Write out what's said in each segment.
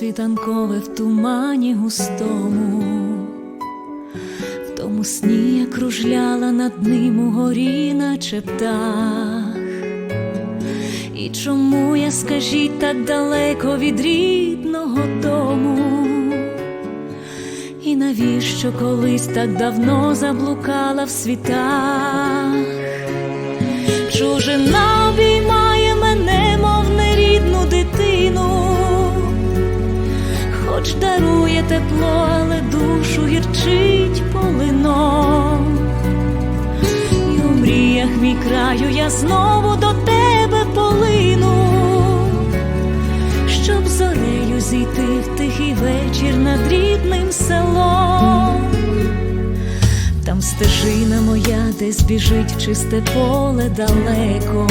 світанкове в тумані густому, в тому сні я кружляла над ним у горі, наче птах. І чому я, скажіть, так далеко від рідного дому? І навіщо колись так давно заблукала в світах? Чужина дарує тепло, але душу гірчить полином. І у мріях мій краю я знову до тебе полину, щоб зорею зійти в тихий вечір над рідним селом. Там стежина моя десь біжить в чисте поле далеко,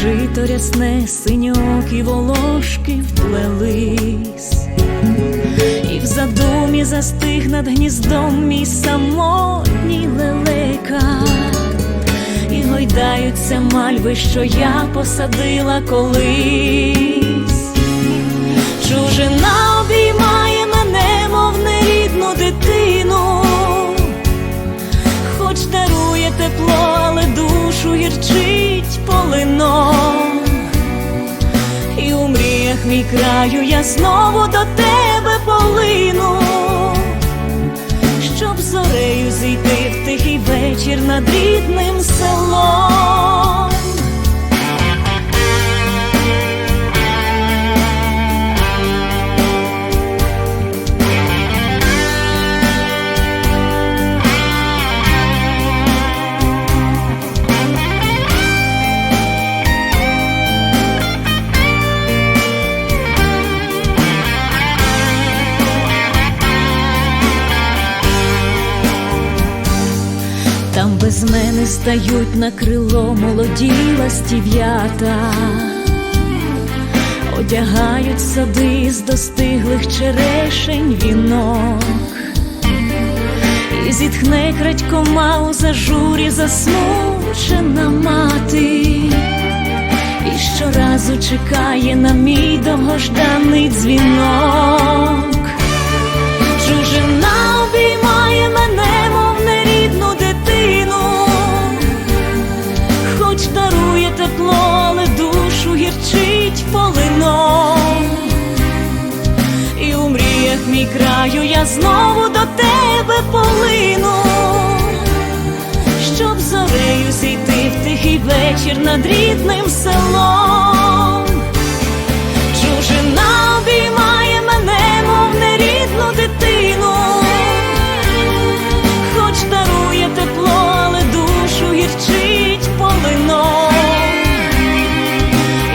жито рясне синьок і волошки вплелись, і в задумі застиг над гніздом мій самотній лелека, і гойдаються мальви, що я посадила колись. Чужина обіймає мій краю я знову до тебе полину, щоб зорею зійти в тихий вечір над рідним селом. Без стають на крило молоді ластів'ята, одягають сади з достиглих черешень вінок, і зітхне крадькома у зажурі засмучена мати, і щоразу чекає на мій довгожданий дзвінок. Мій краю я знову до тебе полину, щоб зорею зійти в тихий вечір над рідним селом. Чужина обіймає мене, мов нерідну дитину, хоч дарує тепло, але душу гірчить полином.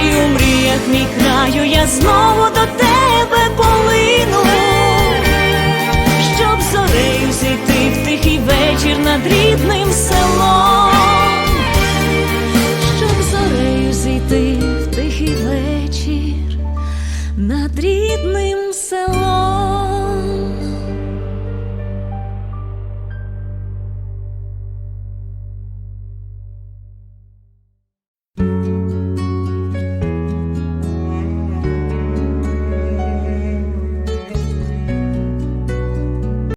І у мріях мій краю я знову до тебе над рідним селом,